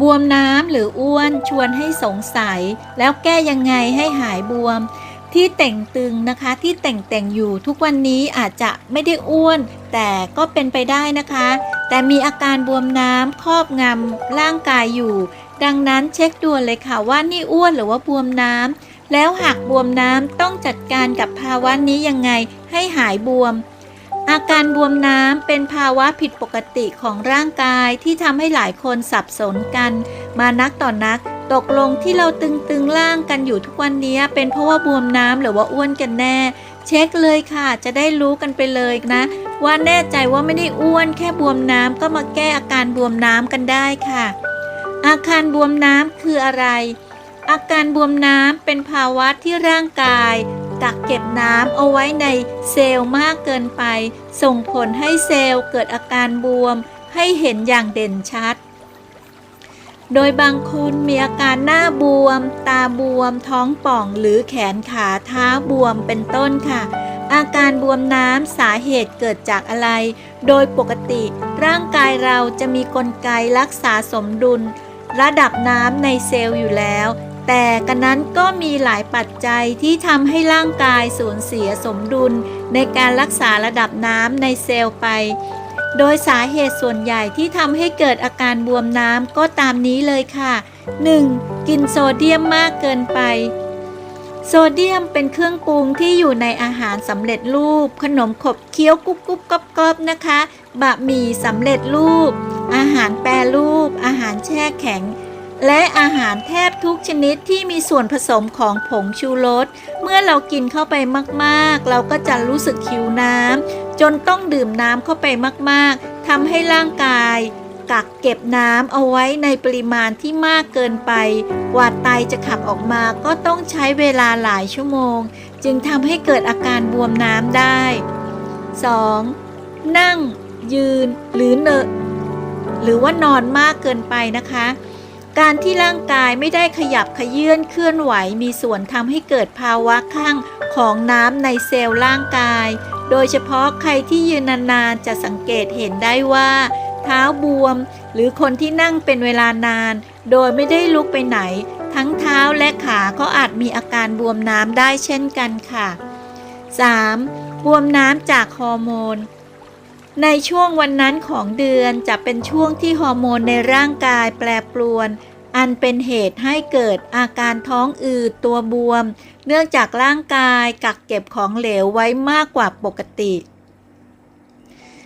บวมน้ำหรืออ้วนชวนให้สงสัย แล้วแก้ยังไงให้หายบวม ที่แต่งตึงนะคะที่แต่งแต่งอยู่ทุกวันนี้อาจจะไม่ได้อ้วน แต่ก็เป็นไปได้นะคะ แต่มีอาการบวมน้ำครอบงำร่างกายอยู่ ดังนั้นเช็คด่วนเลยค่ะว่านี่อ้วนหรือว่าบวมน้ำแล้วหากบวมน้ำต้องจัดการกับภาวะนี้ยังไงให้หายบวม อาการบวมน้ำเป็นภาวะผิดปกติของร่างกายที่ทำให้หลายคนสับสนกัน มานักต่อนนัก ตกลงที่เราตึงๆร่างกันอยู่ทุกวันนี้ เป็นเพราะว่าบวมน้ำหรือว่าอ้วนกันแน่ เช็คเลยค่ะ จะได้รู้กันไปเลยนะ ว่าแน่ใจว่าไม่ได้อ้วนแค่บวมน้ำก็มาแก้อาการบวมน้ำกันได้ค่ะ อาการบวมน้ำคืออะไรอาการบวมน้ำเป็นภาวะที่ร่างกาย กักเก็บน้ำเอาไว้ในเซลล์มากเกินไป ส่งผลให้เซลล์เกิดอาการบวม ให้เห็นอย่างเด่นชัด โดยบางคนมีอาการหน้าบวม ตาบวม ท้องป่องหรือแขนขาเท้าบวมเป็นต้นค่ะ อาการบวมน้ำสาเหตุเกิดจากอะไร โดยปกติร่างกายเราจะมีกลไกรักษาสมดุล ระดับน้ำในเซลล์อยู่แล้ว แต่กันนั้นก็มีหลายปัจจัยที่ทำให้ร่างกายสูญเสียสมดุลในการรักษาระดับน้ำในเซลล์ไป โดยสาเหตุส่วนใหญ่ที่ทำให้เกิดอาการบวมน้ำก็ตามนี้เลยค่ะ 1. กินโซเดียมมากเกินไป โซเดียมเป็นเครื่องปรุงที่อยู่ในอาหารสำเร็จรูป ขนมขบเคี้ยวกุ๊บกุ๊บกอบกอบนะคะ บะหมี่สำเร็จรูป อาหารแปรรูป อาหารแช่แข็ง และอาหารแทบทุกชนิดที่มีส่วนผสมของผงชูรส เมื่อเรากินเข้าไปมากๆ เราก็จะรู้สึกหิวน้ำจนต้องดื่มน้ำเข้าไปมากๆทำให้ร่างกายกักเก็บน้ำเอาไว้ในปริมาณที่มากเกินไป กว่าไตจะขับออกมาก็ต้องใช้เวลาหลายชั่วโมง จึงทำให้เกิดอาการบวมน้ำได้ 2. นั่ง ยืนหรือเนหรือว่านอนมากเกินไปนะคะ การที่ร่างกายไม่ได้ขยับขยื่นเคลื่อนไหวมีส่วนทำให้เกิดภาวะข้างของน้ำในเซลล์ร่างกาย โดยเฉพาะใครที่ยืนนานๆจะสังเกตเห็นได้ว่า เท้าบวม หรือคนที่นั่งเป็นเวลานาน โดยไม่ได้ลุกไปไหน ทั้งเท้าและขาก็อาจมีอาการบวมน้ำได้เช่นกันค่ะ 3. บวมน้ำจากฮอร์โมน ในช่วงวันนั้นของเดือนจะเป็นช่วงที่ฮอร์โมนในร่างกายแปรปรวน อันเป็นเหตุให้เกิดอาการท้องอืดตัวบวม เนื่องจากร่างกายกักเก็บของเหลวไว้มากกว่าปกติ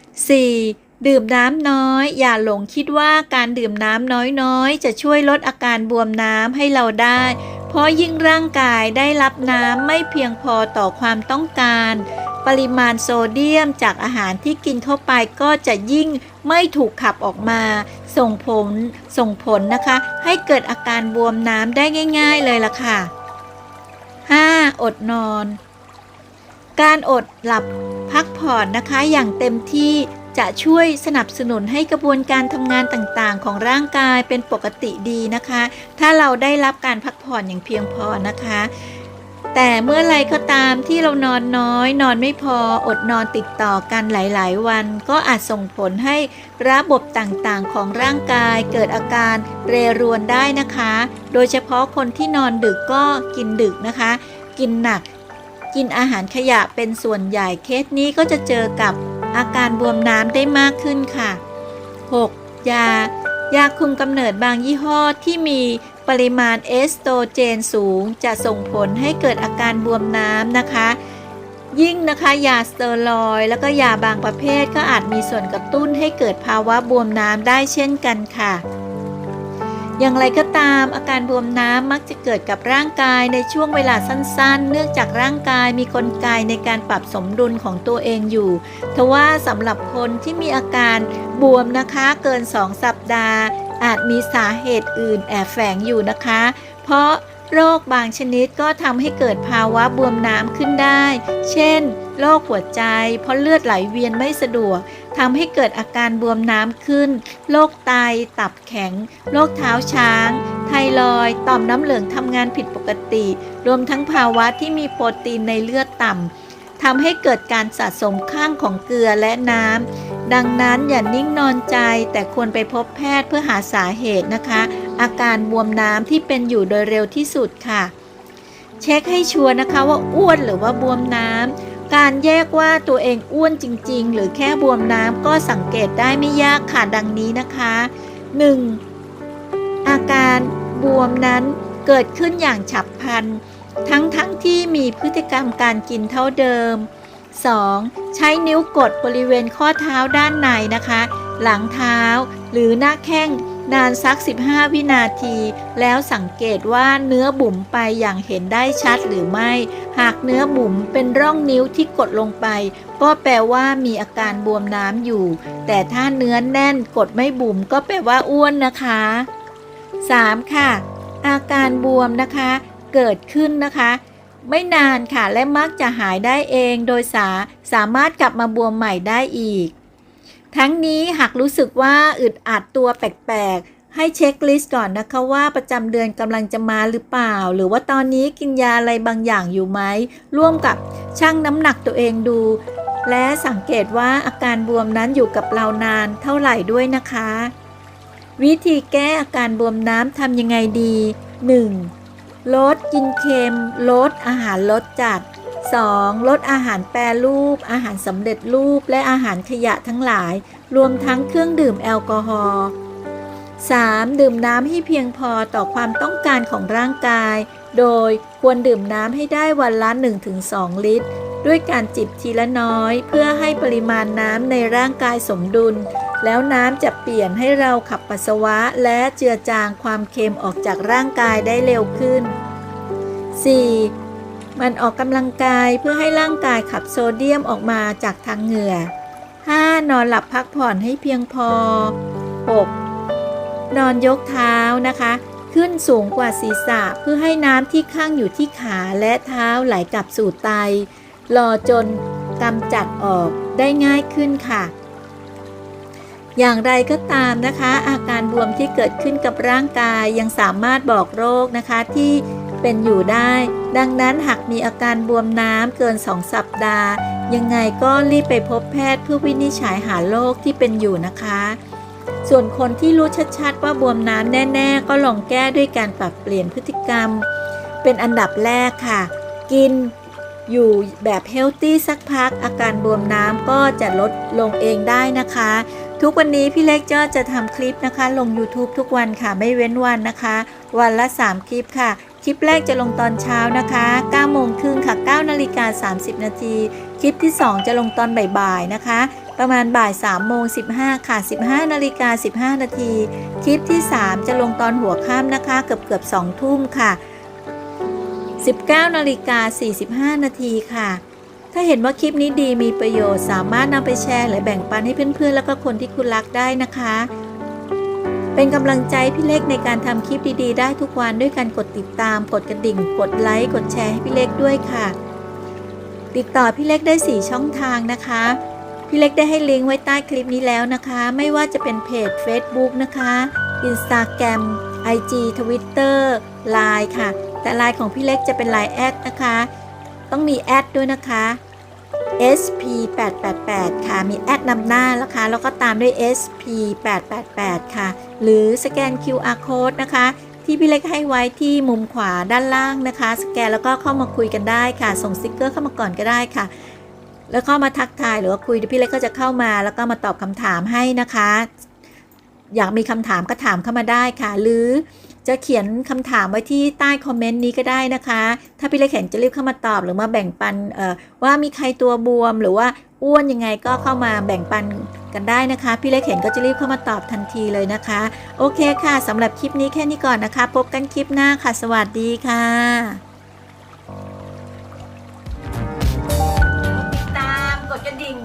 4. ดื่มน้ำน้อย อย่าหลงคิดว่าการดื่มน้ำน้อยๆ จะช่วยลดอาการบวมน้ำให้เราได้ เพราะยิ่งร่างกายได้รับน้ำไม่เพียงพอต่อความต้องการ ปริมาณโซเดียมจากอาหารที่กินเข้าไปก็จะยิ่งไม่ถูกขับออกมา ส่งผลส่งผลนะคะ ให้เกิดอาการบวมน้ำได้ง่าย ๆเลยล่ะค่ะ 5. อดนอน การอดหลับพักผ่อนนะคะอย่างเต็มที่จะช่วยสนับสนุนให้กระบวนการทำงานต่างๆ ของร่างกายเป็นปกติดีนะคะ ถ้าเราได้รับการพักผ่อนอย่างเพียงพอนะคะ แต่เมื่อไรก็ตามที่เรานอนน้อย นอนไม่พออดนอนติดต่อกันหลาย ๆ วัน ก็อาจส่งผลให้ระบบต่างๆ ของร่างกายเกิดอาการเรรวนได้นะคะ โดยเฉพาะคนที่นอนดึกก็กินดึกนะคะ กินหนัก กินอาหารขยะเป็นส่วนใหญ่เคสนี้ก็จะเจอกับอาการบวมน้ำได้มากขึ้นค่ะ 6. ยายาคุมกำเนิดบางยี่ห้อที่มี ปริมาณเอสโตรเจนสูงจะส่งผลให้เกิดอาการบวมน้ำนะคะ ยิ่งนะคะยาสเตียรอยแล้วก็ยาบางประเภทก็อาจมีส่วนกระตุ้นให้เกิดภาวะบวมน้ำได้เช่นกันค่ะ อย่างไรก็ตามอาการบวมน้ำมักจะเกิดกับร่างกายในช่วงเวลาสั้นๆ เนื่องจากร่างกายมีกลไกในการปรับสมดุลของตัวเองอยู่ทว่าสำหรับคนที่มีอาการบวมนะคะเกิน 2 สัปดาห์ อาจมีสาเหตุอื่นแอบแฝงอยู่นะคะ เพราะโรคบางชนิดก็ทำให้เกิดภาวะบวมน้ำขึ้นได้ เช่น โรคหัวใจ เพราะเลือดไหลเวียนไม่สะดวก ทำให้เกิดอาการบวมน้ำขึ้น โรคไต ตับแข็ง โรคเท้าช้าง ไทรอยต่อมน้ำเหลืองทำงานผิดปกติ รวมทั้งภาวะที่มีโปรตีนในเลือดต่ำทำให้เกิดการสะสมข้างของเกลือและน้ำ ดังนั้นอย่านิ่งนอนใจแต่ควรไปพบแพทย์เพื่อหาสาเหตุนะคะ อาการบวมน้ำที่เป็นอยู่โดยเร็วที่สุดค่ะ เช็คให้ชัวร์นะคะว่าอ้วนหรือว่าบวมน้ำการแยกว่าตัวเองอ้วนจริง ๆ หรือแค่บวมน้ำก็สังเกตได้ไม่ยากค่ะดังนี้นะคะ 1. อาการบวมนั้นเกิดขึ้นอย่างฉับพลันทั้งทั้งที่มีพฤติกรรมการกินเท่าเดิม 2. ใช้นิ้วกดบริเวณข้อเท้าด้านในนะคะ หลังเท้าหรือหน้าแข้งนานสัก 15 วินาที แล้วสังเกตว่าเนื้อบุ๋มไปอย่างเห็นได้ชัดหรือไม่ หากเนื้อบุ๋มเป็นร่องนิ้วที่กดลงไป ก็แปลว่ามีอาการบวมน้ำอยู่ แต่ถ้าเนื้อแน่นกดไม่บุ๋มก็แปลว่าอ้วนนะคะ 3. ค่ะ อาการบวมนะคะ เกิดขึ้นนะคะ ไม่นานค่ะและมักจะหายได้เองโดยสาสามารถกลับมาบวมใหม่ได้อีก ทั้งนี้หากรู้สึกว่าอึดอัดตัวแปลกๆ ให้เช็คลิสต์ก่อนนะคะว่าประจำเดือนกำลังจะมาหรือเปล่า หรือว่าตอนนี้กินยาอะไรบางอย่างอยู่ไหม ร่วมกับชั่งน้ำหนักตัวเองดู และสังเกตว่าอาการบวมนั้นอยู่กับเรานานเท่าไหร่ด้วยนะคะ วิธีแก้อาการบวมน้ำทำยังไงดี 1. ลดกินเค็ม ลดอาหารลดจัด 2. ลดอาหารแปรรูป อาหารสำเร็จรูปและอาหารขยะทั้งหลาย รวมทั้งเครื่องดื่มแอลกอฮอล์ 3. ดื่มน้ำให้เพียงพอต่อความต้องการของร่างกาย โดยควรดื่มน้ำให้ได้วันละ 1-2 ลิตร ด้วยการจิบทีละน้อย เพื่อให้ปริมาณน้ำในร่างกายสมดุล แล้วน้ำจะเปลี่ยนให้เราขับปัสสาวะและเจือจางความเค็มออกจากร่างกายได้เร็วขึ้น 4. มันออกกำลังกายเพื่อให้ร่างกายขับโซเดียมออกมาจากทางเหงื่อ 5. นอนหลับพักผ่อนให้เพียงพอ 6. นอนยกเท้านะคะ ขึ้นสูงกว่าศีรษะเพื่อให้น้ำที่ข้างอยู่ที่ขาและเท้าไหลกลับสู่ไตรอจนกำจัดออกได้ง่ายขึ้นค่ะ อย่างไรก็ตามนะคะ อาการบวมที่เกิดขึ้นกับร่างกายยังสามารถบอกโรคนะคะที่เป็นอยู่ได้ ดังนั้นหากมีอาการบวมน้ำเกิน 2 สัปดาห์ ยังไงก็รีบไปพบแพทย์เพื่อวินิจฉัยหาโรคที่เป็นอยู่นะคะ ส่วนคนที่รู้ชัดๆว่าบวมน้ำแน่ ๆ ก็ลองแก้ด้วยการปรับเปลี่ยนพฤติกรรม เป็นอันดับแรกค่ะ กินอยู่แบบเฮลตี้สักพักอาการบวมน้ำก็จะลดลงเองได้นะคะ ทุกวันนี้พี่เล็กก็จะทำคลิปนะคะ ลง YouTube ทุกวันค่ะไม่เว้นวันนะคะ วันละ 3 คลิปค่ะ คลิปแรกจะลงตอนเช้านะคะ9โมงครึ่งค่ะ9นาฬิกา30 นาที คลิปที่ 2 จะลงตอนบ่ายๆนะคะ ประมาณบ่าย3โมง15 ค่ะ 15นาฬิกา15 นาที คลิปที่ 3 จะลงตอนหัวค่ำนะคะ เกือบเกือบ2ทุ่มค่ะ 19นาฬิกา45 นาทีค่ะ ถ้าเห็นว่าคลิปนี้ดีมีประโยชน์ สามารถนำไปแชร์หรือแบ่งปันให้เพื่อนๆ แล้วก็คนที่คุณรักได้นะคะ เป็นกำลังใจพี่เล็กในการทำคลิปดีๆ ได้ทุกวันด้วยการกดติดตาม กดกระดิ่ง กดไลค์ กดแชร์ให้พี่เล็กด้วยค่ะ ติดต่อพี่เล็กได้ 4 ช่องทางนะคะ พี่เล็กได้ให้ลิงก์ไว้ใต้คลิปนี้แล้วนะคะ ไม่ว่าจะเป็นเพจ Facebook นะคะ Instagram IG Twitter Line ค่ะ แต่ไลน์ของพี่เล็กจะเป็นไลน์แอดนะคะ ต้องมีแอดด้วยนะคะ SP 8 8 8ค่ะ มีแอดนำหน้าแล้วค่ะแล้วก็ตามด้วย SP 8 8 8ค่ะ หรือสแกน QR code นะคะ ที่พี่เล็กให้ไว้ที่มุมขวาด้านล่างนะคะ สแกนแล้วก็เข้ามาคุยกันได้ค่ะ ส่งสติกเกอร์เข้ามาก่อนก็ได้ค่ะ แล้วเข้ามาทักทายหรือว่าคุยพี่เล็กก็จะเข้ามาแล้วก็มาตอบคำถามให้นะคะ อยากมีคำถามก็ถามเข้ามาได้ค่ะ หรือ จะเขียนคำถามไว้ที่ใต้คอมเมนต์นี้ก็ได้นะคะ ถ้าพี่เล็กเห็นจะรีบเข้ามาตอบหรือมาแบ่งปันเอ่อว่ามีใครตัวบวมหรือว่าอ้วนยังไงก็เข้ามาแบ่งปันกันได้นะคะ พี่เล็กเห็นก็จะรีบเข้ามาตอบทันทีเลยนะคะ โอเคค่ะสำหรับคลิปนี้แค่นี้ก่อนนะคะ พบกันคลิปหน้าค่ะ สวัสดีค่ะ